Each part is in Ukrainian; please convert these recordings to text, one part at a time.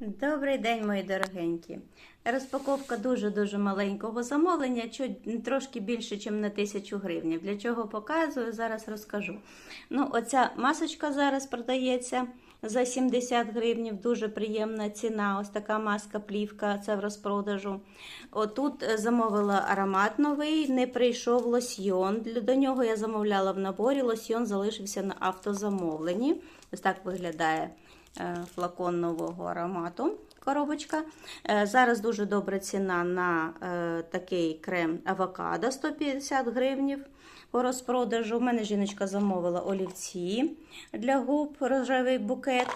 Добрий день, мої дорогенькі. Розпаковка дуже-дуже маленького замовлення, трошки більше, ніж на тисячу гривень. Для чого показую, зараз розкажу. Ну, оця масочка зараз продається за 70 гривень, дуже приємна ціна. Ось така маска плівка, це в розпродажу. Отут е, замовила аромат новий, не прийшов лосьйон. До нього я замовляла в наборі, лосьйон залишився на автозамовленні. Ось так виглядає флакон нового аромату. Коробочка. Е, Зараз дуже добра ціна на е, такий крем авокадо 150 гривнів по розпродажу. У мене жіночка замовила олівці для губ, рожевий букет.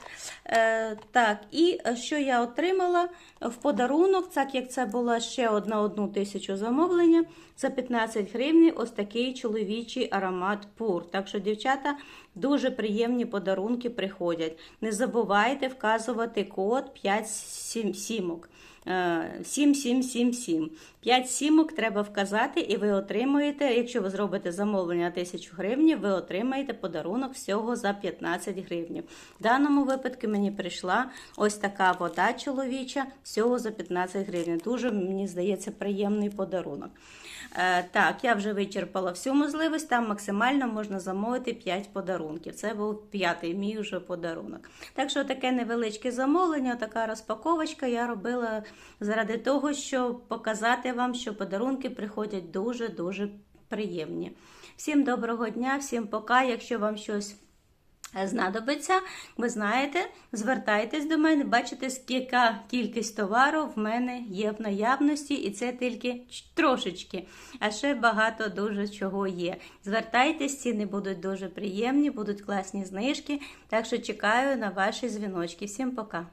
Е, так, і що я отримала в подарунок, так як це була ще одна одну тисячу замовлення, за 15 гривень ось такий чоловічий аромат пур. Так що, дівчата, дуже приємні подарунки приходять. Не забувайте вказувати код 5 сім- сімок. Е, 7777. 5 сімок треба вказати, і ви отримуєте, якщо ви зробите замовлення на 1000 гривень, ви отримаєте подарунок всього за 15 гривень. В даному випадку мені прийшла ось така вода чоловіча, всього за 15 гривень. Дуже, мені здається, приємний подарунок. Е, Так, я вже вичерпала всю можливість. Там максимально можна замовити 5 подарунків. Це був п'ятий мій вже подарунок. Так що таке невеличке замовлення, така розпаковочка я робила заради того, щоб показати вам, що подарунки приходять дуже-дуже приємні. Всім доброго дня, всім пока. Якщо вам щось знадобиться, ви знаєте, звертайтесь до мене, бачите, скільки кількість товару в мене є в наявності, і це тільки трошечки, а ще багато дуже чого є. Звертайтесь, ціни будуть дуже приємні, будуть класні знижки. Так що чекаю на ваші дзвіночки. Всім пока!